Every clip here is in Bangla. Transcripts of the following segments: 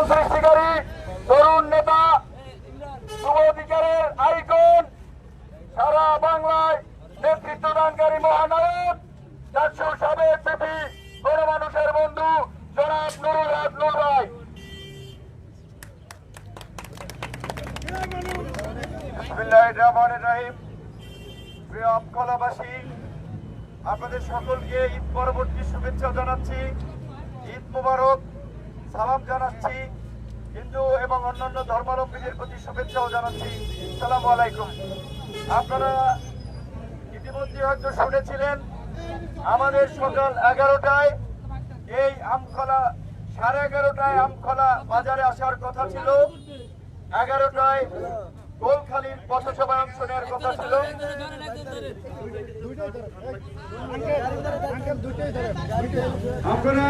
আন্দোলন সৃষ্টিকারী তরুণ নেতা যুব অধিকারের আইকন, সারা বাংলায় নেতৃত্ব মহানায়ক, চারশো সাবেক পিপি গণমানুষের বন্ধু জনাব নুরুল হক নুর ভাই। আপনাদের সকলকে ঈদ পরবর্তী শুভেচ্ছা জানাচ্ছি। ঈদ মুবারক। সালাম জানাচ্ছি। হিন্দু এবং অন্যান্য ধর্মালম্বীদের প্রতি শুভেচ্ছাও জানাচ্ছি। সালাম আলাইকুম। আপনারা ইতিমধ্যে হয়তো শুনেছিলেন, আমাদের সকাল এগারোটায় এই আমখলা, সাড়ে এগারোটায় আমখলা বাজারে আসার কথা ছিল। এগারোটায় গোলখালির পথসভায় অংশ নেওয়ার কথা ছিল। আপনারা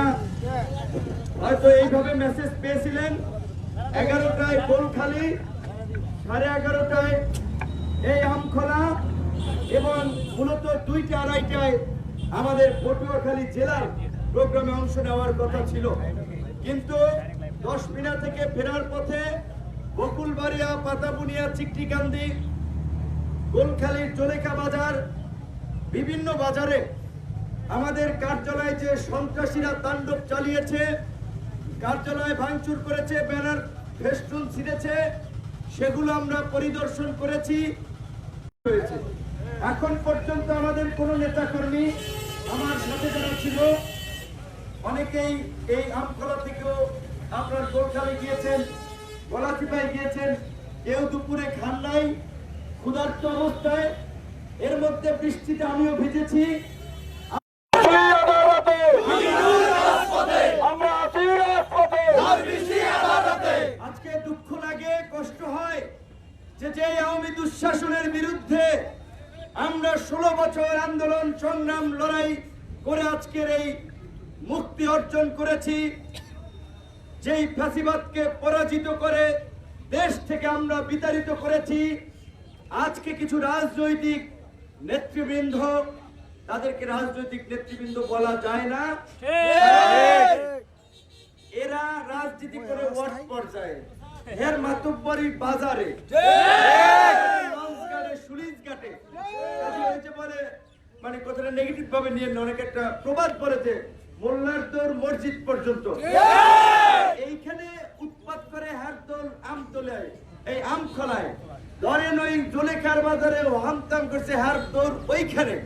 হয়তো এইভাবে মেসেজ পেয়েছিলেন। এগারোটায় গোলখালি সাড়ে এগারোটায় এই আমখোলা এবং মূলত দুইটা আড়াইটায় আমাদের পটুয়াখালী জেলার প্রোগ্রামে অংশ নেওয়ার কথা ছিল। কিন্তু দশ মিনা থেকে ফেরার পথে বকুলবাড়িয়া পাতাবুনিয়া, চিকটিকান্দি, গোলখালির জলেখা বাজার, বিভিন্ন বাজারে আমাদের কার্যালয়ে যে সন্ত্রাসীরা তাণ্ডব চালিয়েছে, কার্যালয় ভাঙচুর করেছে, ব্যানার ফেস্টুন ছিঁড়েছে, সেগুলো আমরা পরিদর্শন করেছি। এখন পর্যন্ত আমাদের কোনো নেতাকর্মী আমার সাথে যারা ছিল, অনেকেই এই আমকলা থেকেও আপনার গোলখালে গিয়েছেন। গলাচিপায় গিয়েছেন, কেউ দুপুরে খান নাই, ক্ষুধার্ত অবস্থায়, এর মধ্যে বৃষ্টিতে আমিও ভিজেছি। আজকে দুঃখ লাগে, কষ্ট হয় যে যে আওয়ামী দুঃশাসনের বিরুদ্ধে আমরা ষোলো বছর আন্দোলন, সংগ্রাম, লড়াই করে আজকের এই মুক্তি অর্জন করেছি। যেই ফ্যাসিবাদকে পরাজিত করে দেশ থেকে আমরা বিতাড়িত করেছি আজকে কিছু রাজনৈতিক নেতৃবৃন্দ তাদেরকে রাজনৈতিক নেতৃবৃন্দ বলা যায় না। এরা রাজনীতি করে ওয়ার্ড পর্যায়ে। এর মাতব্বরি বাজারে। মানে কথাটা নেগেটিভ ভাবে নিয়ে অনেক একটা প্রবাদ পড়েছে মোল্লার দৌড় মসজিদ পর্যন্ত। এইখানে উৎপাত করে হার দোল আম তোলায় এই আম খোলায়। ধরেন ওই জলেখার বাজারে হামতাম করছে হার দৌড় ওইখানে।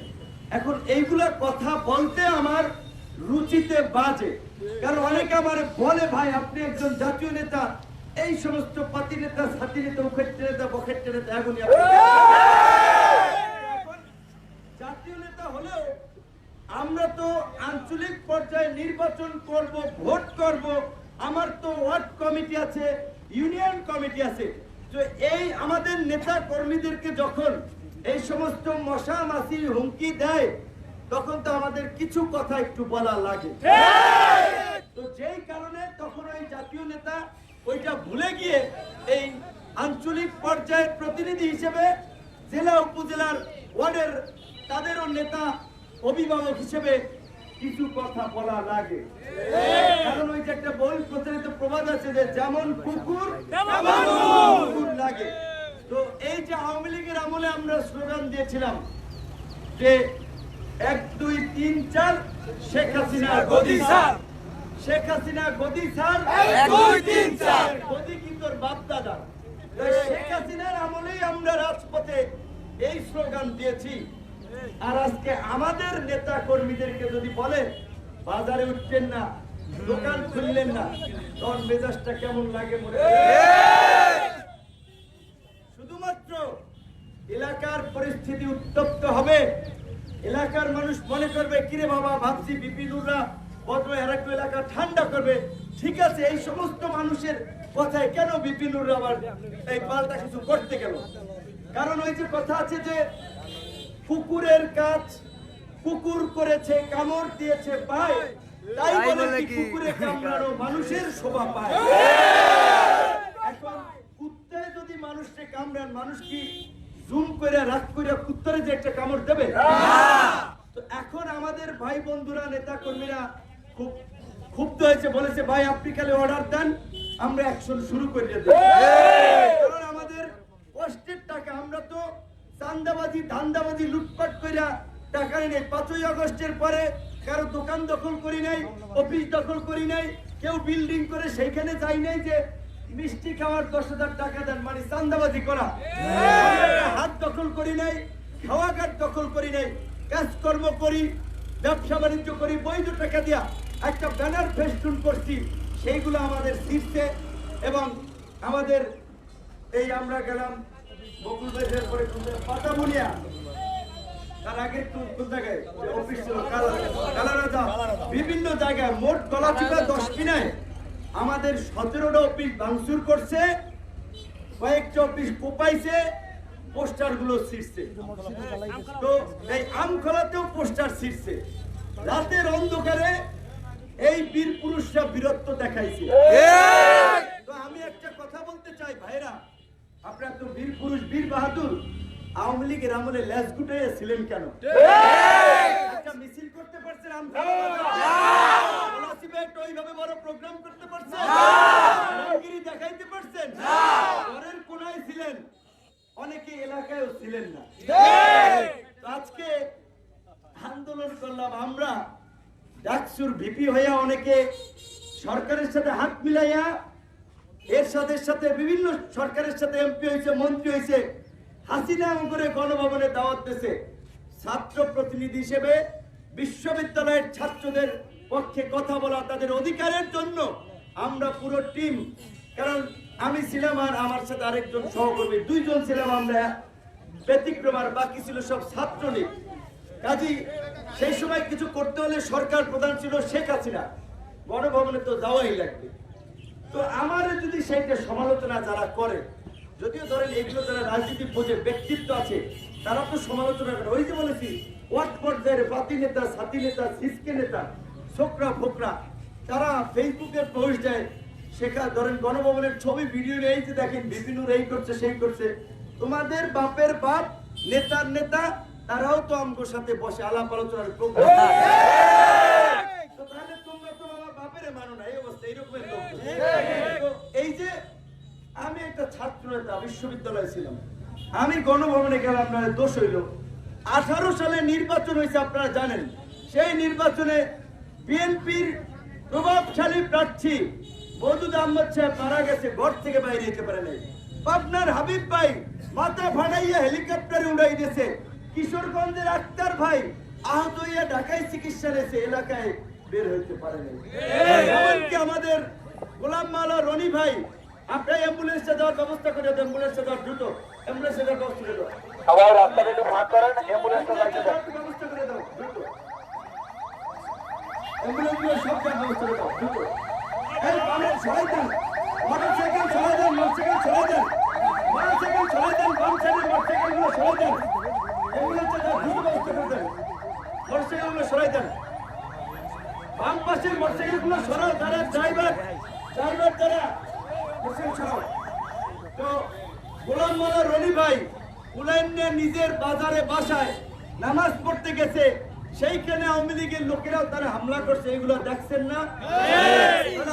এখন এইগুলা কথা বলতে আমার রুচিতে বাজে। কারণ অনেকে আমার বলে ভাই আপনি একজন জাতীয় নেতা। এই সমস্ত পাতি নেতা সাথী নেতা উখেট্টে নেতা বখেট্টে নেতা এগুলি আপনি এখন জাতীয় নেতা হলেও আমরা তো আঞ্চলিক পর্যায়ে নির্বাচন করব, ভোট করব। আমার তো ওয়ার্ড কমিটি আছে, ইউনিয়ন কমিটি আছে। তো এই আমাদের নেতা কর্মীদেরকে যখন এই সমস্ত মশা মাসি হুমকি দেয়, তখন তো আমাদের কিছু কথা একটু বলা লাগে। তো যেই কারণে তখন ওই জাতীয় নেতা ওইটা ভুলে গিয়ে এই আঞ্চলিক পর্যায়ের প্রতিনিধি হিসেবে জেলা উপজেলার ওয়ার্ডের তাদেরও নেতা অভিভাবক হিসেবে কিছু কথা বলা লাগে কারণ ওই যে একটা বই প্রচলিত প্রবাদ আছে যে যেমন কুকুর কুকুর। লাগে। তো এই যে আওয়ামী লীগের আমলে আমরা স্লোগান দিয়েছিলাম যে এক দুই তিন চার শেখ হাসিনা গদি স্যার। শেখ হাসিনা গদি স্যার। এক, দুই, তিন, চার। গদি কি তোর বাপ দাদা? শেখ হাসিনার আমলেই আমরা রাজপথে এই স্লোগান দিয়েছি। আর আজকে আমাদের নেতা কর্মীদেরকে যদি বলে, বাজারে উঠছেন না, দোকান খুললেন না, তখন মেজাজটা কেমন লাগে মনে শুধুমাত্র এলাকার পরিস্থিতি উত্তপ্ত হবে। এলাকার মানুষ মনে করবে, কিরে বাবা, ভাবছি বিপিনুররা বদ্র এরাকু এলাকা ঠান্ডা করবে। ঠিক আছে, এই সমস্ত মানুষের কথায় কেন বিপিনুররা আবার এই পাল্টা কিছু করতে গেল? কারণ ওই যে কথা আছে যে কুকুরের কাজ কুকুর করেছে কামড় দিয়েছে পায় তাই বলে কি কুকুরে কামড়ানো মানুষের শোভা পায়? এখন কুত্তায় যদি মানুষকে কামড়ান মানুষ কি জুম করে রাত করে কুত্তারে যে একটা কামড় দেবে? তো এখন আমাদের ভাই বন্ধুরা নেতা কর্মীরা খুব ক্ষুব্ধ হয়েছে বলেছে ভাই আপনি খালি অর্ডার দেন আমরা অ্যাকশন শুরু করে দেব। কারণ আমাদের কষ্টের টাকা আমরা তো চান্দাবাজি, ধান্দাবাজি লুটপাট কইরা টাকা নেই পাঁচই আগস্টের পরে কারও দোকান দখল করি নাই, অফিস দখল করি নাই, কেউ বিল্ডিং করে সেইখানে যাই নাই যে মিষ্টি খাওয়ার দশ হাজার টাকা দেন মানে চান্দাবাজি করা। হাত দখল করি নাই খাওয়াঘাট দখল করি নাই, কাজকর্ম করি, ব্যবসা বাণিজ্য করি, বৈধ টাকা দিয়া একটা ব্যানার ফেস্টুন করছি, সেইগুলো আমাদের শীর্ষে এবং আমাদের এই আমরা গেলাম বকুল পরে পাতামুনিয়া তার আগে একটু কোন জায়গায় অফিস ছিল কালারাজা বিভিন্ন জায়গায় মোট দশ কিনায় আমাদের সতেরোটা অফিস ভাঙচুর করছে কয়েকটা অফিস কোপাইছে পোস্টারগুলো ছিঁড়ছে। তো এই আমখলাতেও পোস্টার ছিঁড়ছে। রাতের অন্ধকারে এই বীর পুরুষরা বীরত্ব দেখাইছে। তো আমি একটা কথা বলতে চাই ভাইরা। আপনারা তো বীর পুরুষ বীর বাহাদুর। আওয়ামী লীগের আমলে ল্যাস গুটে ছিলেন কেন? একটা মিছিল করতে পারছেন ওইভাবে বড় প্রোগ্রাম করতে পারছেন? দেখাইতে পারছেন? পরের কোনায় ছিলেন। অনেকে এলাকায়ও ছিলেন না। আজকে আন্দোলন করলাম আমরা। ডাকসুর ভিপি হইয়া অনেকে সরকারের সাথে হাত মিলাইয়া এর সাথে সাথে বিভিন্ন সরকারের সাথে এমপি হয়েছে, মন্ত্রী হয়েছে। হাসিনা করে গণভবনে দাওয়াত দিয়েছে। ছাত্র প্রতিনিধি হিসেবে বিশ্ববিদ্যালয়ের ছাত্রদের পক্ষে কথা বলা তাদের অধিকারের জন্য আমরা পুরো টিম, কারণ আমি ছিলাম আর আমার সাথে আরেকজন সহকর্মী, দুইজন ছিলাম আমরা, ব্যতিক্রম আর বাকি ছিল সব ছাত্রলীগ। কাজী, সেই সময় কিছু করতে হলে সরকার প্রধান ছিল শেখ হাসিনা। গণভবনে তো যাওয়াই লাগবে। তো আমার যদি সেইটা সমালোচনা যারা করে, যদিও ধরেন এগুলো যারা রাজনীতি বোঝে, ব্যক্তিত্ব আছে, তারা তো সমালোচনা করে। ওই যে বলেছি ওয়াট পর্যায়ের বাতি নেতা সাথী নেতা, সিসকে নেতা, ছোকরা ফোকরা, তারা ফেসবুকে পোস্ট দেয়, সেখানে ধরেন গণভবনের ছবি, ভিডিও এই যে দেখেন, বিভিন্ন এই করছে, সেই করছে। তোমাদের বাপের বাপ, নেতার নেতা, তারাও তো আমগোর সাথে বসে আলাপ আলোচনার প্রোগ্রাম তো তাহলে তোমরা তো আমার বাপেরে মানো না এই অবস্থা এইরকমের লোক তো এই যে আমি একটা ছাত্র নেতা বিশ্ববিদ্যালয়ে ছিলাম। আমি গণভবনে গেলাম আপনার দোষ হইল। আঠারো সালে নির্বাচন হয়েছে আপনারা জানেন। সেই নির্বাচনে বিএনপির প্রভাবশালী প্রার্থী মধুদ আহমদ সাহেব মারা গেছে ঘর থেকে বাইরে যেতে পারে নাই। পাবনার হাবিব ভাই মাথা ফাটাইয়া হেলিকপ্টারে উড়াই দিয়েছে। কিশোরগঞ্জের আক্তার ভাই আহত হইয়া ঢাকায় চিকিৎসা নিয়েছে এলাকায় বের হইতে পারে নাই। এমনকি আমাদের গোলাম মালা রনি ভাই আপনার অ্যাম্বুলেন্সে যাওয়ার ব্যবস্থা করে দেন অ্যাম্বুলেন্সে যাওয়ার দ্রুত অ্যাম্বুলেন্সে যাওয়ার ব্যবস্থা করে দাও সবাই রাস্তাটা একটু ফাঁক করেন অ্যাম্বুলেন্সে যাওয়ার ব্যবস্থা করে দাও দ্রুত। অ্যাম্বুলেন্সগুলো সব যাওয়ার ব্যবস্থা করে দাও দ্রুত। এই বামের সরাই দেন মোটরসাইকেল সরাই দেন মোটরসাইকেল সরাই দেন মোটরসাইকেল সরাই দেন বাম সাইডের মোটরসাইকেলগুলো সরাই দেন অ্যাম্বুলেন্সে যাওয়ার দ্রুত ব্যবস্থা করে দেন মোটরসাইকেলগুলো সরাই দেন। বাম পাশের মোটরসাইকেলগুলো সরাও যারা ড্রাইভার ড্রাইভার যারা মোটরসাইকেল সরাও তো গোলাম মোল্লা রনি ভাই উলাইন্যা নিজের বাজারে বাসায় নামাজ পড়তে গেছে। সেইখানে আওয়ামী লীগের লোকেরাও তারা হামলা করছে এগুলো দেখছেন না?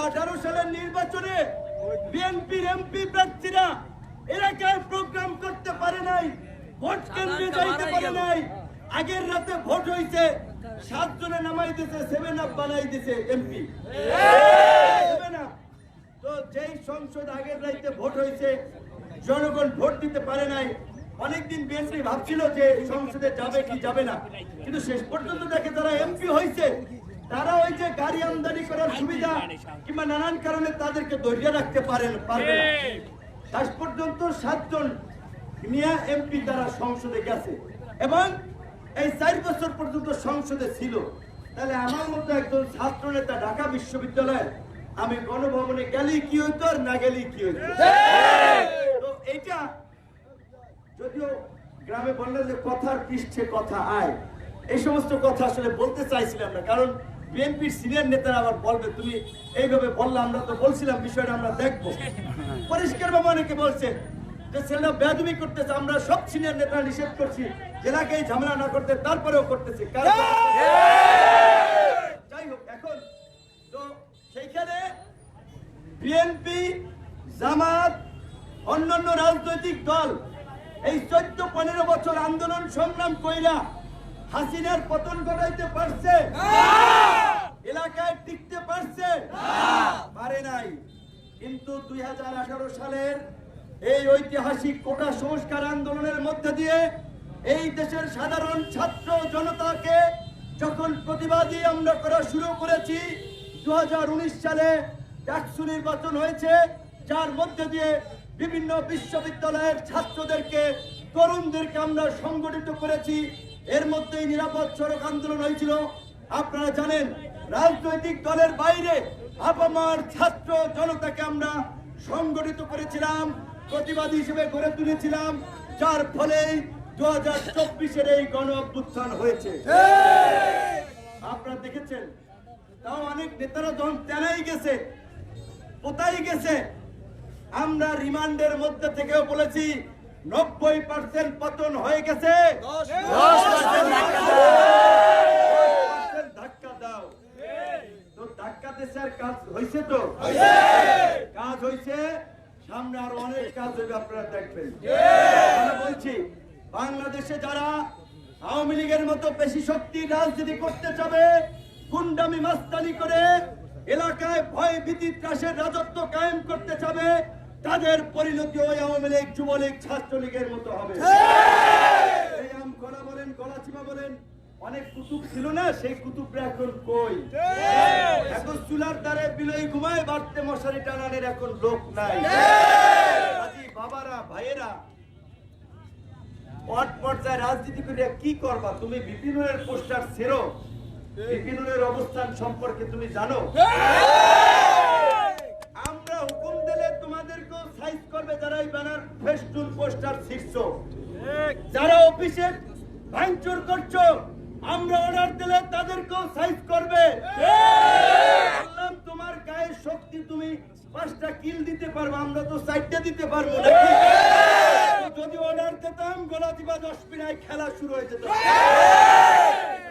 আঠারো সালের নির্বাচনে বিএনপির এমপি প্রার্থীরা এলাকায় প্রোগ্রাম করতে পারে নাই ভোট কেন্দ্রে যাইতে পারে নাই। আগের রাতে ভোট হয়েছে সাত জনে নামাই দিয়েছে সেভেন আপ বানাই দিয়েছে এমপি। যেই সংসদ আগের রাইতে ভোট হয়েছে, জনগণ ভোট দিতে পারে নাই। অনেকদিন বিএনপি ভাবছিল যে সংসদে যাবে কি যাবে না। কিন্তু শেষ পর্যন্ত দেখে তারা এমপি হয়েছে, তারা ওই যে গাড়ি আমদানি করার সুবিধা কিংবা নানান কারণে তাদেরকে ধৈর্য রাখতে পারেন পারবে শেষ পর্যন্ত সাতজন মিয়া এমপি তারা সংসদে গেছে। এবং এই চার বছর পর্যন্ত সংসদে ছিল। তাহলে আমার মতো একজন ছাত্র নেতা ঢাকা বিশ্ববিদ্যালয়ের আমি গণভবনে গেলেই কি হইতো আর না গেলেই কি হইতো? তো এইটা যদিও গ্রামে বললেন যে কথার পৃষ্ঠে কথা আয় এই সমস্ত কথা আসলে বলতে চাইছিলাম না কারণ বিএনপির সিনিয়র নেতারা আবার বলবে তুমি এইভাবে বললে আমরা তো বলছিলাম বিষয়টা আমরা দেখব। পরিষ্কার ভাবে অনেকে বলছে যে ছেলেরা বেদমি করতেছে আমরা সব সিনিয়র নেতারা নিষেধ করছি জেলাকে এই ঝামেলা না করতে তারপরেও করতেছে। যাই হোক এখন তো সেইখানে বিএনপি জামাত, অন্যান্য রাজনৈতিক দল এই চোদ্দ, পনেরো বছর আন্দোলন সংগ্রাম কইরা হাসিনার পতন ঘটাইতে পারছে? এলাকায় টিকতে পারছে? পারে নাই। কিন্তু দুই হাজার আঠারো সালের এই ঐতিহাসিক কোটা সংস্কার আন্দোলনের মধ্যে দিয়ে এই দেশের সাধারণ ছাত্র জনতাকে যখন প্রতিবাদী আমরা করা শুরু করেছি, দুই হাজার উনিশ সালে ডাকসু নির্বাচন হয়েছে যার মধ্যে দিয়ে বিভিন্ন বিশ্ববিদ্যালয়ের ছাত্রদেরকে তরুণদেরকে আমরা সংগঠিত করেছি। এর মধ্যেই নিরাপদ সড়ক আন্দোলন হয়েছিল। আপনারা জানেন রাজনৈতিক দলের বাইরে আপামার ছাত্র জনতাকে আমরা সংগঠিত করেছিলাম প্রতিবাদী হিসেবে গড়ে তুলেছিলাম। যার ফলে দু হাজার চব্বিশের এই গণ অভ্যুত্থান হয়েছে। আপনারা দেখেছেন তাও অনেক নেতারা যখন তেনাই গেছে কোথায় গেছে? আমরা রিমান্ডের মধ্যে থেকেও বলেছি নব্বই পার্সেন্ট পতন হয়ে গেছে। ধাক্কা দাও। তো ধাক্কা দেশের কাজ হয়েছে তো? কাজ হয়েছে সামনে আরও অনেক কাজ হবে আপনারা দেখবেন। আমরা বলছি বাংলাদেশে যারা আওয়ামী লীগের মতো বেশি শক্তি রাজনীতি করতে চাবে গুন্ডামি মাস্তানি করে এলাকায় ভয় ভীতি ত্রাসের রাজত্ব কায়েম করতে চাবে তাদের পরিণতি ওই আওয়ামী লীগ যুবলীগ ছাত্রলীগের মতো হবে। আম গলা বলেন গলাচিমা বলেন অনেক কুতুব ছিল না সেই কুতুবরা এখন কই? এখন চুলার দ্বারে বিলই ঘুমায় বাড়তে মশারি টানানের এখন লোক নাই। বাবারা ভাইয়েরা পট পর্যায়ে রাজনীতি করে কি করবা? তুমি বিপিনের পোস্টার ছেড়ো। বিপিনের অবস্থান সম্পর্কে তুমি জানো? আমরা হুকুম দিলে তোমাদেরকেও সাইজ করবে যারা এই ব্যানার ফেস্টুন পোস্টার ছিড়ছো যারা অফিসে ভাঙচুর করছ, আমরা অর্ডার দিলে তাদেরকেও সাইজ করবে। তোমার গায়ের শক্তি তুমি পাঁচটা কিল দিতে পারব, আমরা তো চারটে দিতে পারব নাকি যদি অর্ডার দিতাম, গোলা দিবা দশ মিনায় খেলা শুরু হয়ে যেত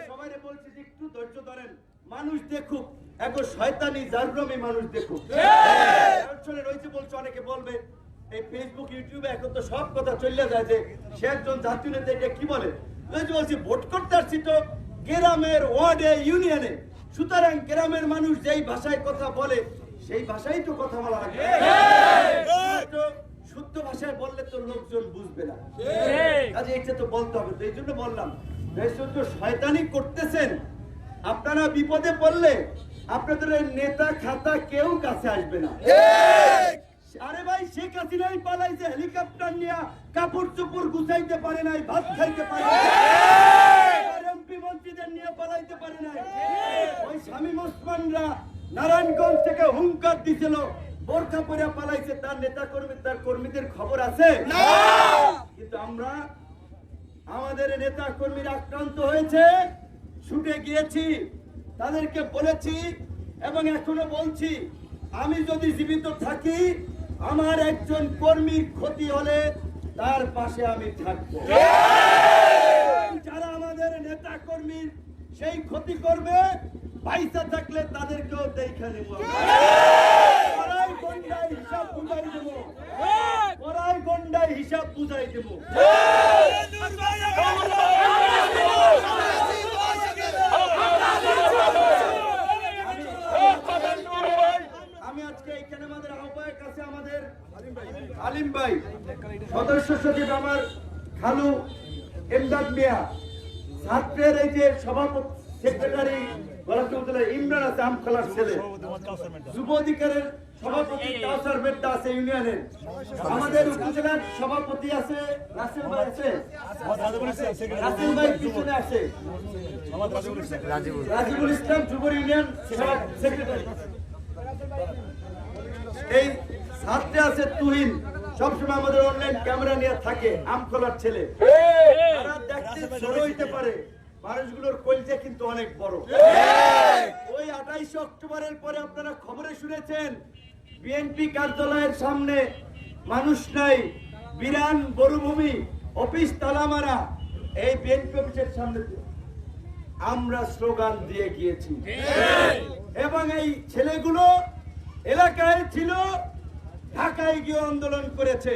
সবাই বলছি যে একটু ধৈর্য ধরেন মানুষ দেখুক এখন শয়তানি জাররমি মানুষ দেখুক। রয়েছে বলছে অনেকে বলবে এই ফেসবুক ইউটিউবে এখন তো সব কথা চলে যায় যে সে একজন জাতীয় নেতা এটা কি বলে? যে বলছি ভোট করতে আসছি তো গ্রামের ওয়ার্ডে ইউনিয়নে। সুতরাং গ্রামের মানুষ যেই ভাষায় কথা বলে সেই ভাষাই তো কথা বলা লাগে শুদ্ধ ভাষায় বললে তো লোকজন বুঝবে না। কাজে এটা তো বলতে হবে। তো এই জন্য বললাম শয়তানি করতেছেন। আপনারা বিপদে পড়লে আপনাদের নেতা খাতা কেউ কাছে আসবে না। আরে ভাই শেখ হাসিনাই পালাইছে হেলিকপ্টার নিয়ে কাপড় চোপড় গুছাইতে পারে নাই ভাত খাইতে পারে এমপি মন্ত্রীদের নিয়ে পালাইতে পারে নাই। ওই স্বামী ওসমানরা নারায়ণগঞ্জ থেকে হুঙ্কার দিছিল বোরখা পরে পালাইছে তার নেতা কর্মী তার কর্মীদের খবর আছে? কিন্তু আমরা আমাদের নেতা কর্মীরা আক্রান্ত হয়েছে। ছুটে গিয়েছি, তাদেরকে বলেছি এবং এখনও বলছি, আমি যদি জীবিত থাকি, আমার একজন কর্মীর ক্ষতি হলে তার পাশে আমি থাকব। যারা আমাদের নেতা কর্মীর সেই ক্ষতি করবে, পয়সা থাকলে তাদেরকেও দেখে নেব হিসাব বুঝাই দেব। হিসাব বুঝাই দেব আমি আজকে এখানে আমাদের আহ্বায়ক কাছে আমাদের আলিম ভাই, সদস্য সচিব আমার খালু এমদাদ মিয়া, ছাত্রের এই যে সভাপতি সেক্রেটারি ইমরান আছে আমখলার ছেলে। যুব অধিকারের সভাপতি কাউসার আছে ইউনিয়নের। আমাদের উপজেলার সভাপতি আছে, রাসেল ভাই আছে। রাসেল ভাই পিছনে আছে। রাজিবুল ইসলাম যুব ইউনিয়ন সেক্রেটারি। এই ছাত্রে আছে তুহিন। সবসময় আমাদের অনলাইন ক্যামেরা নিয়ে থাকে আমখোলার ছেলে। তারা দেখতে ছোট হইতে পারে। মানুষগুলোর কলজা কিন্তু অনেক বড়। ওই আঠাইশে অক্টোবরের পরে আপনারা খবরে শুনেছেন বিএনপি কার্যালয়ের সামনে মানুষ নাই বিরান বরুভূমি অফিস তালামারা এই বিএনপি অফিসের সামনে আমরা স্লোগান দিয়ে গিয়েছি। এবং এই ছেলেগুলো এলাকায় ছিল ঢাকায় গিয়ে আন্দোলন করেছে।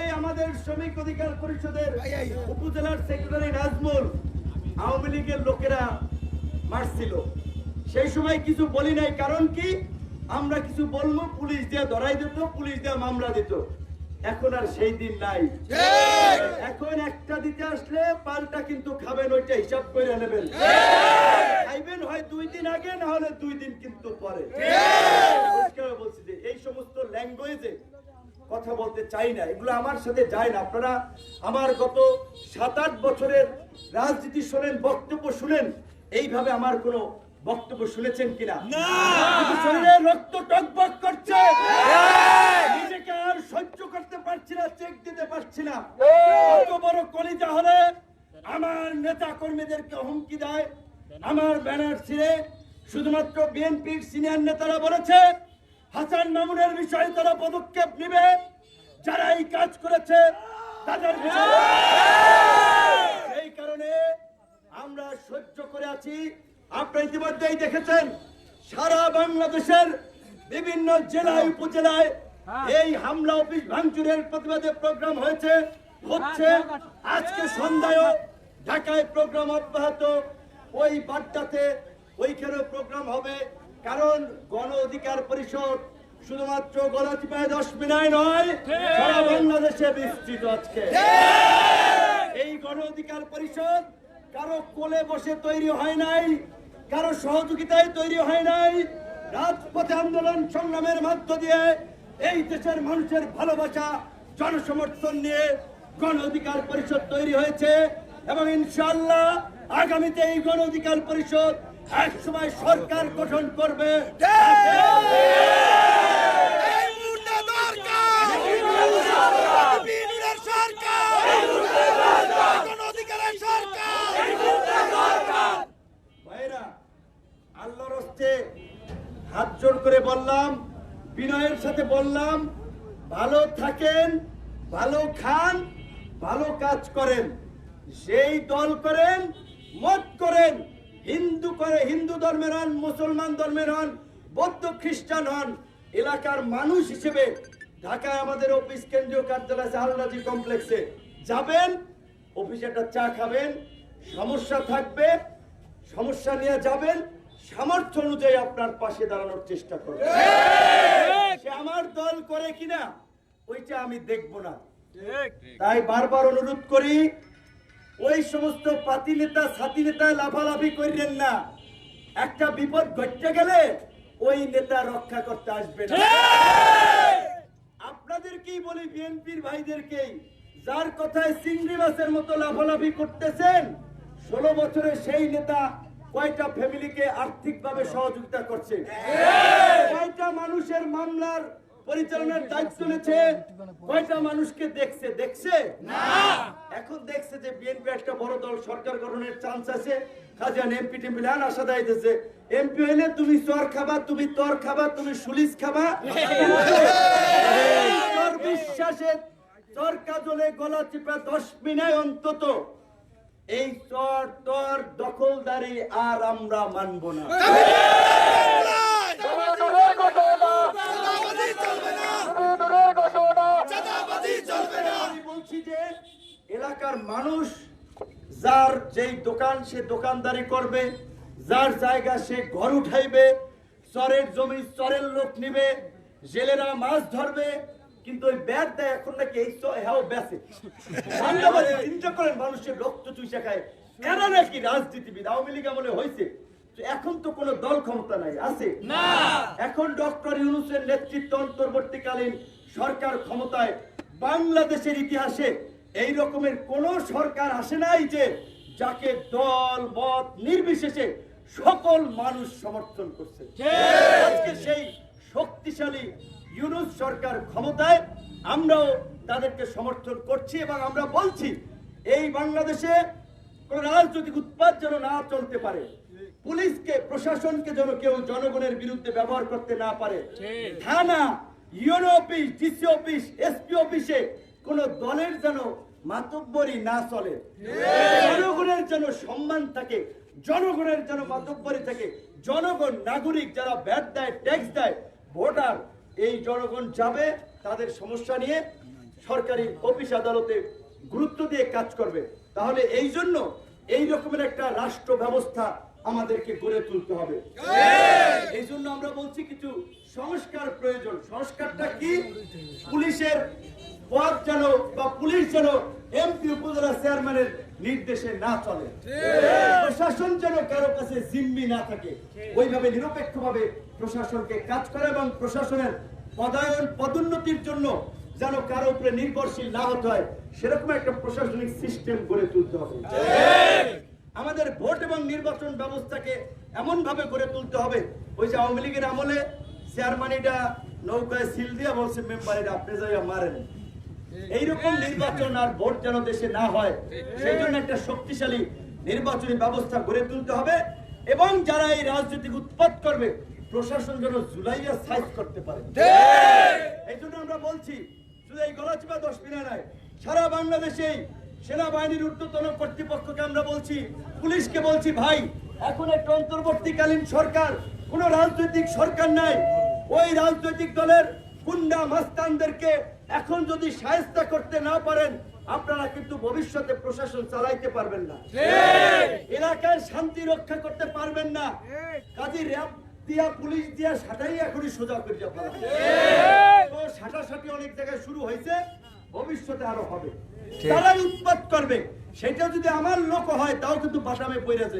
এই আমাদের শ্রমিক অধিকার পরিষদের উপজেলার সেক্রেটারি নাজমুল আওয়ামী লীগের লোকেরা মারছিল। সেই সময় কিছু বলি নাই কারণ কি? আমরা কিছু বলব পুলিশ দিয়ে ধরাই দিত পুলিশ দিয়ে মামলা দিত। এখন আর সেই দিন নাই। এখন একটা দিতে আসলে পাল্টা কিন্তু খাবেন ওইটা হিসাব করে নেবেন। খাইবেন হয় দুই দিন আগে না হলে দুই দিন কিন্তু পরে। বলছি যে এই সমস্ত ল্যাঙ্গুয়েজে কথা বলতে চাই না এগুলো আমার সাথে যায় না। আপনারা আমার গত সাত আট বছরের রাজনীতি শোনেন বক্তব্য শুনেন এইভাবে আমার কোনো বক্তব্য শুনেছেন কিনা? শরীরে রক্ত টকবক করছে। নিজেকে আর সহ্য করতে পারছি না চেক দিতে পারছি না। কত বড় কলিজা হলে আমার নেতা কর্মীদেরকে হুমকি দেয় আমার ব্যানার ছিঁড়ে। শুধুমাত্র বিএনপির সিনিয়র নেতারা বলেছে হাসান মামুনের বিষয়ে তারা পদক্ষেপ নেবে। যারা এই কাজ করেছে তাদের সেই কারণে আমরা সহ্য করে আছি। আপনারা ইতিমধ্যেই দেখেছেন সারা বাংলাদেশের বিভিন্ন জেলায় উপজেলায় এই হামলা অফিস ভাঙচুরের প্রতিবাদে প্রোগ্রাম হয়েছে হচ্ছে আজকে সন্ধ্যায় ঢাকায় প্রোগ্রাম অব্যাহত। ওই বার্তাতে ওইখানেও প্রোগ্রাম হবে কারণ গণ অধিকার পরিষদ শুধুমাত্র গলাচিপায় দশ মিনায় নয় সারা বাংলাদেশে বিস্তৃত আজকে। এই গণ অধিকার পরিষদ কারও কোলে বসে তৈরি হয় নাই কারও সহযোগিতায় তৈরি হয় নাই। রাজপথে আন্দোলন সংগ্রামের মধ্য দিয়ে এই দেশের মানুষের ভালোবাসা জনসমর্থন নিয়ে গণ অধিকার পরিষদ তৈরি হয়েছে এবং ইনশাল্লাহ আগামীতে এই গণ অধিকার পরিষদ এক সময় সরকার গঠন করবে। আল্লাহর হাত জোর করে বললাম বিনয়ের সাথে বললাম, ভালো থাকেন, ভালো খান, ভালো কাজ করেন। সেই দল করেন, মত করেন। হিন্দু করে, হিন্দু ধর্মের হন, মুসলমান ধর্মের হন, বৌদ্ধ খ্রিস্টান হন, এলাকার মানুষ হিসেবে ঢাকায় আমাদের অফিস কেন্দ্রীয় কার্যালয় আছে কমপ্লেক্সে। যাবেন, অফিসে একটা চা খাবেন, সমস্যা থাকবে, সমস্যা নিয়ে যাবেন, সামর্থ্য অনুযায়ী আপনার পাশে দাঁড়ানোর চেষ্টা করবেন। সে আমার দল করে কিনা ওইটা আমি দেখব না। তাই বারবার অনুরোধ করি ওই সমস্ত পাতি নেতা ছাতি নেতা লাফালাফি করিলেন না। একটা বিপদ ঘটতে গেলে ওই নেতা রক্ষা করতে আসবে না। আপনাদেরকেই বলি বিএনপির ভাইদেরকেই যার কথায় চিংড়ি মাছের মতো লাফালাফি করতেছেন ষোলো বছরে সেই নেতা কয়টা ফ্যামিলিকে আর্থিকভাবে সহযোগিতা করছে? কয়টা মানুষের মামলার পরিচালনার দায়িত্ব নিয়েছে কয়টা মানুষকে দেখছে? দেখছে? না। এখন দেখছে যে বিএনপি একটা বড় দল সরকার গঠনের চান্স আছে। খাজান এমপি টেম্পি লান আশা দাইতেছে এমপি হইলে তুমি চর খাবা তুমি তর খাবা তুমি সুলিশ খাবা। তোর বিশ্বাসে তোর কাজলে গলা চিপা দশ মিনায় অন্তত। এই চর তোর দখলদারি আর আমরা মানব না। বলছি যে এলাকার মানুষ যার যেই দোকান সে দোকানদারি করবে যার জায়গা সে ঘর উঠাইবে চরের জমি চরের লোক নিবে জেলেরা মাছ ধরবে কিন্তু ওই ব্যাগ দেয় এখন নাকি এই চ- হ্যাঁ বেসে চিন্তা করেন মানুষের রক্ত চুষে খায়। এরা নাকি রাজনীতিবিদ আওয়ামী লীগ আমলে হয়েছে এখন তো কোনো দল ক্ষমতা নাই আছে? না। এখন ডক্টর ইউনুসের নেতৃত্ব অন্তর্বর্তীকালীন সরকার ক্ষমতায় বাংলাদেশের ইতিহাসে এই রকমের কোন সরকার আসে নাই যে যাকে দল মত নির্বিশেষে সকল মানুষ সমর্থন করছে। আজকে সেই শক্তিশালী ইউনুস সরকার ক্ষমতায় আমরাও তাদেরকে সমর্থন করছি এবং আমরা বলছি এই বাংলাদেশে কোন রাজনৈতিক উৎপাদ যেন না চলতে পারে। পুলিশকে প্রশাসনকে যেন কেউ জনগণের বিরুদ্ধে ব্যবহার করতে না পারে। থানা UNO office DC office SP অফিসে কোন দলের যেন মাতব্বরি না চলে। জনগণের যেন সম্মান থাকে জনগণের যেন মাতব্বরি থাকে জনগণ নাগরিক যারা ব্যাট দেয় ট্যাক্স দেয় ভোটার এই জনগণ যাবে, তাদের সমস্যা নিয়ে সরকারি অফিস আদালতে গুরুত্ব দিয়ে কাজ করবে। তাহলে এই জন্য এই রকমের একটা রাষ্ট্র ব্যবস্থা আমাদেরকে গড়ে তুলতে হবে। এই জন্য আমরা বলছি কিছু সংস্কার প্রয়োজন। সংস্কারটা কি? পুলিশের পদ যেন বা পুলিশ যেন উপজেলা চেয়ারম্যানের নির্দেশে না চলে। প্রশাসন যেন কারও কাছে জিম্মি না থাকে ওইভাবে নিরপেক্ষভাবে প্রশাসনকে কাজ করে এবং প্রশাসনের পদায়ন পদোন্নতির জন্য যেন কারও উপরে নির্ভরশীল না হতে হয় সেরকম একটা প্রশাসনিক সিস্টেম গড়ে তুলতে হবে। আমাদের ভোট এবং নির্বাচন ব্যবস্থাকে এমন ভাবে গড়ে তুলতে হবে ওই যে আওয়ামী লীগের আমলে চেয়ারম্যানিটা নৌকায় সিল দিয়ে বলছে মেম্বারিটা আপনি যাইয়া মারেন। এইরকম নির্বাচন আর ভোট যেন দেশে না হয় সেই জন্য একটা শক্তিশালী নির্বাচনী ব্যবস্থা গড়ে তুলতে হবে এবং যারা এই রাজনৈতিক উৎপাদ করবে প্রশাসন যেন জুলাইয়া সাইজ করতে পারে। এই জন্য আমরা বলছি শুধু এই গলাচিপা দশ মিনা নয় সারা বাংলাদেশেই সেনাবাহিনীর ঊর্ধ্বতন কর্তৃপক্ষকে আমরা বলছি পুলিশকে বলছি ভাই এখন একটা অন্তর্বর্তীকালীন সরকার কোন রাজনৈতিক সরকার নাই। ওই রাজনৈতিক দলের গুন্ডা মাস্তানদেরকে এখন যদি সায়স্তা করতে না পারেন আপনারা কিন্তু ভবিষ্যতে প্রশাসন চালাইতে পারবেন না। এলাকার শান্তি রক্ষা করতে পারবেন না। কাজী র্যাব দিয়া পুলিশ দিয়া সাটাই এখনই সোজা করিয়া ফেলা তো সাটাসাটি অনেক জায়গায় শুরু হয়েছে ভবিষ্যতে আরও হবে। তারাই উৎপাত করবে। সেটা যদি আমার লোক হয় তাও কিন্তু বাসামে পড়ে যাবে।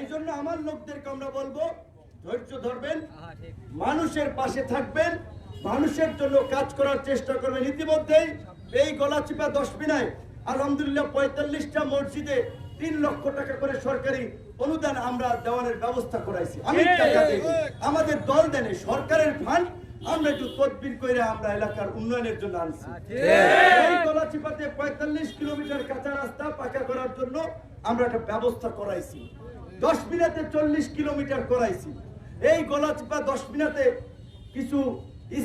এই জন্য আমার লোকদেরকে আমরা বলব ধৈর্য ধরবেন মানুষের পাশে থাকবেন মানুষের জন্য কাজ করার চেষ্টা করবেন। ইতিমধ্যেই এই গলাচিপা দশ মিনায় আলহামদুলিল্লাহ পঁয়তাল্লিশটা মসজিদে তিন লক্ষ টাকা করে সরকারি অনুদান আমরা দেওয়ানের ব্যবস্থা করাইছি। আমি টাকা আমাদের দল দেনে সরকারের ফান্ড আমরা একটু তদবির করে আমরা এলাকার উন্নয়নের জন্য আনছি। এই গলাচিপাতে পঁয়তাল্লিশ কিলোমিটার কাঁচা রাস্তা পাকা করার জন্য আমরা একটা ব্যবস্থা করাইছি। দশ মিনিটে চল্লিশ কিলোমিটার করাইছি। এই গলাচিপা দশ মিনিটে কিছু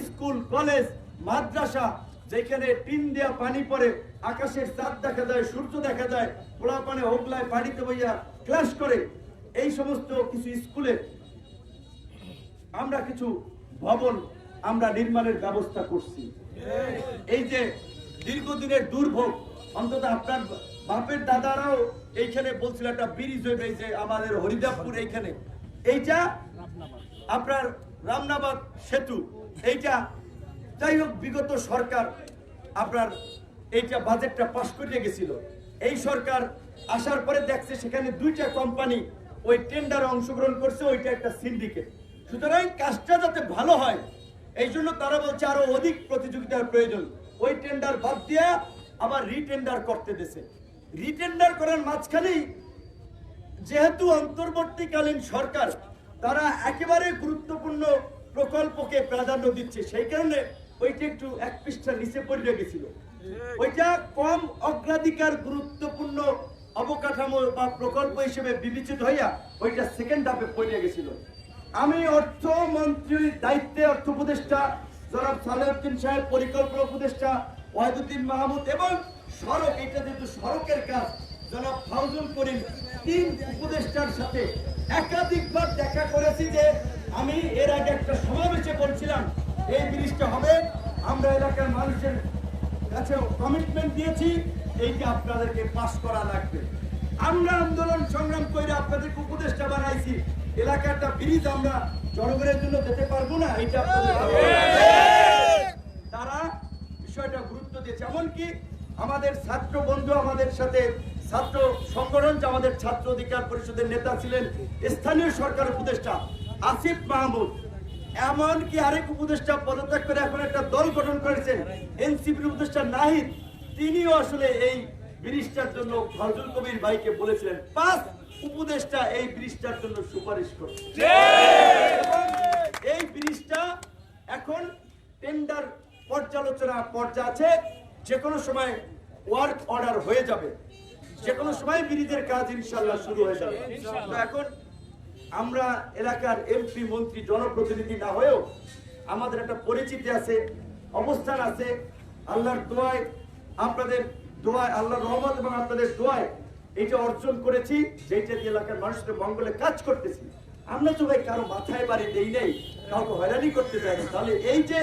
স্কুল, কলেজ, মাদ্রাসা, যেখানে টিন দেওয়া পানি পড়ে, আকাশের চাঁদ দেখা যায়, সূর্য দেখা যায় পোলা পানে হোগলায় বাড়িতে বইয়া ক্লাস করে, এই সমস্ত কিছু স্কুলে আমরা কিছু ভবন আমরা নির্মাণের ব্যবস্থা করছি। এই যে দীর্ঘদিনের দুর্ভোগ, অন্তত আপনার বাপের দাদারাও এইখানে বলছিল একটা ব্রিজ হয়ে যে আমাদের হরিদাবপুর এইখানে। এইটা আপনার রামনাবাদ সেতু। এইটা যাই হোক, বিগত সরকার আপনার এইটা বাজেটটা পাশ করিয়ে গেছিল। এই সরকার আসার পরে দেখছে সেখানে দুইটা কোম্পানি ওই টেন্ডারে অংশগ্রহণ করছে, ওইটা একটা সিন্ডিকেট সুতরাং কাজটা যাতে ভালো হয়, এই জন্য তারা বলছে আরও অধিক প্রতিযোগিতার প্রয়োজন। ওই টেন্ডার বাদ দিয়া আবার রিটেন্ডার করতে দেশে রিটেন্ডার করার মাঝখানেই যেহেতু অন্তর্বর্তীকালীন সরকার, তারা একেবারে গুরুত্বপূর্ণ প্রকল্পকে প্রাধান্য দিচ্ছে সেই কারণে ওইটা একটু এক পৃষ্ঠা নিচে পড়ে গেছিল ওইটা কম অগ্রাধিকার গুরুত্বপূর্ণ অবকাঠামো বা প্রকল্প হিসেবে বিবেচিত হইয়া ওইটা সেকেন্ড হাফে পড়ে গেছিল। আমি অর্থমন্ত্রীর দায়িত্বে অর্থ উপদেষ্টা জনাব সালেউদ্দিন সাহেব পরিকল্পনা উপদেষ্টা ওয়াহিদুদ্দিন মাহমুদ এবং সড়ক এটা যেহেতু সড়কের কাজ জনাব ফাউজুল করিম তিন উপদেষ্টার সাথে একাধিকবার দেখা করেছি যে আমি এর আগে একটা সমাবেশে বলছিলাম, এই ব্রিজটা হবে। আমরা এলাকার মানুষের কাছে কমিটমেন্ট দিয়েছি, এইটা আপনাদেরকে পাস করা লাগবে। আমরা আন্দোলন সংগ্রাম করে আপনাদেরকে উপদেষ্টা বানাইছি। এলাকাটা ব্রিজ আমরা জনগণের জন্য দিতে পারব না এটা। তারা বিষয়টা গুরুত্ব দিয়েছে। এমনকি আমাদের ছাত্র বন্ধু আমাদের সাথে, ছাত্র সংগঠন যে আমাদের ছাত্র অধিকার পরিষদের নেতা ছিলেন, স্থানীয় সরকার উপদেষ্টা আসিফ মাহমুদ এমনকি আরেক উপদেষ্টা পদত্যাগ করে এখন একটা দল গঠন করেছেন এনসিপির উপদেষ্টা নাহিদ? তিনিও আসলে এই ব্রিজটার জন্য ফজল কবির ভাইকে বলেছিলেন পাঁচ উপদেষ্টা এই ব্রিজটার জন্য সুপারিশ করছে এই ব্রিজটা এখন টেন্ডার পর্যালোচনা পর্যায়ে আছে যে কোনো সময় ওয়ার্ক অর্ডার হয়ে যাবে যে কোনো সময় ব্রিজের কাজ ইনশাল্লাহ শুরু হয়ে যাবে। তো এখন আমরা এলাকার এমপি মন্ত্রী, জনপ্রতিনিধি না হয়েও আমাদের একটা পরিচিতি আছে, অবস্থান আছে। আল্লাহর দোয়ায়, আপনাদের দোয়ায়, আল্লাহর রহমত এবং আপনাদের দোয়ায় এইটা অর্জন করেছি, যেটা দিয়ে এলাকার মানুষের মঙ্গলে কাজ করতেছি। আমরা তো ভাই কারও মাথায় বাড়ি দেই নাই, কাউকে হয়রানি করতে চাই না। তাহলে এই যে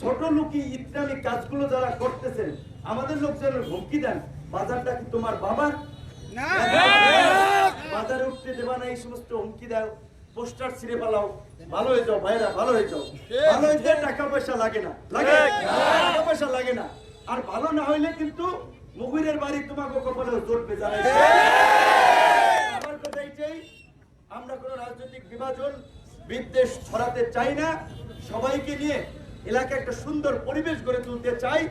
ছোট লুকি ইসলামিক কাজগুলো যারা করতেছেন, আমাদের লোকজন হুমকি দেন, বাজারটা কি তোমার বাবার? বাজারে উঠতে দেবা না, এই সমস্ত হুমকি দাও। পোস্টার ছিঁড়ে পালাও ভালো হয়ে যাও, ভাইরা, ভালো হয়ে যাও। ভালো টাকা পয়সা লাগে না, লাগে? টাকা পয়সা লাগে না। আর ভালো না হইলে কিন্তু মুগুরের বাড়ি তোমাকে কপালে জানাই আমার কথা এইটাই, আমরা কোনো রাজনৈতিক বিভাজন, বিদ্বেষ ছড়াতে চাই না। সবাইকে নিয়ে এলাকায় একটা সুন্দর পরিবেশ গড়ে তুলতে চাই।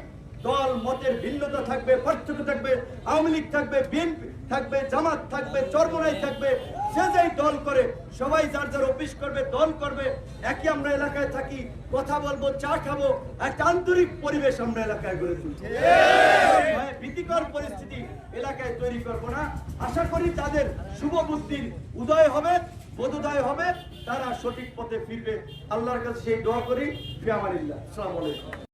দল, মতের ভিন্নতা থাকবে, পার্থক্য থাকবে, আওয়ামী লীগ থাকবে, বিএনপি থাকবে, জামাত থাকবে, চরমনাই থাকবে, সে যাই দল করে, সবাই যার যার অফিস করবে, দল করবে, একই আমরা এলাকায় থাকি, কথা বলব, চা খাব, একটা আন্তরিক পরিবেশ আমরা এলাকায় গড়ে তুলছি। ভীতিকর পরিস্থিতি এলাকায় তৈরি করব না। আশা করি তাদের শুভ বুদ্ধির উদয় হবে, বোধোদয় হবে, তারা সঠিক পথে ফিরবে। আল্লাহর কাছে সেই দোয়া করি ফিয়ামানিল্লাহ আসসালামু আলাইকুম।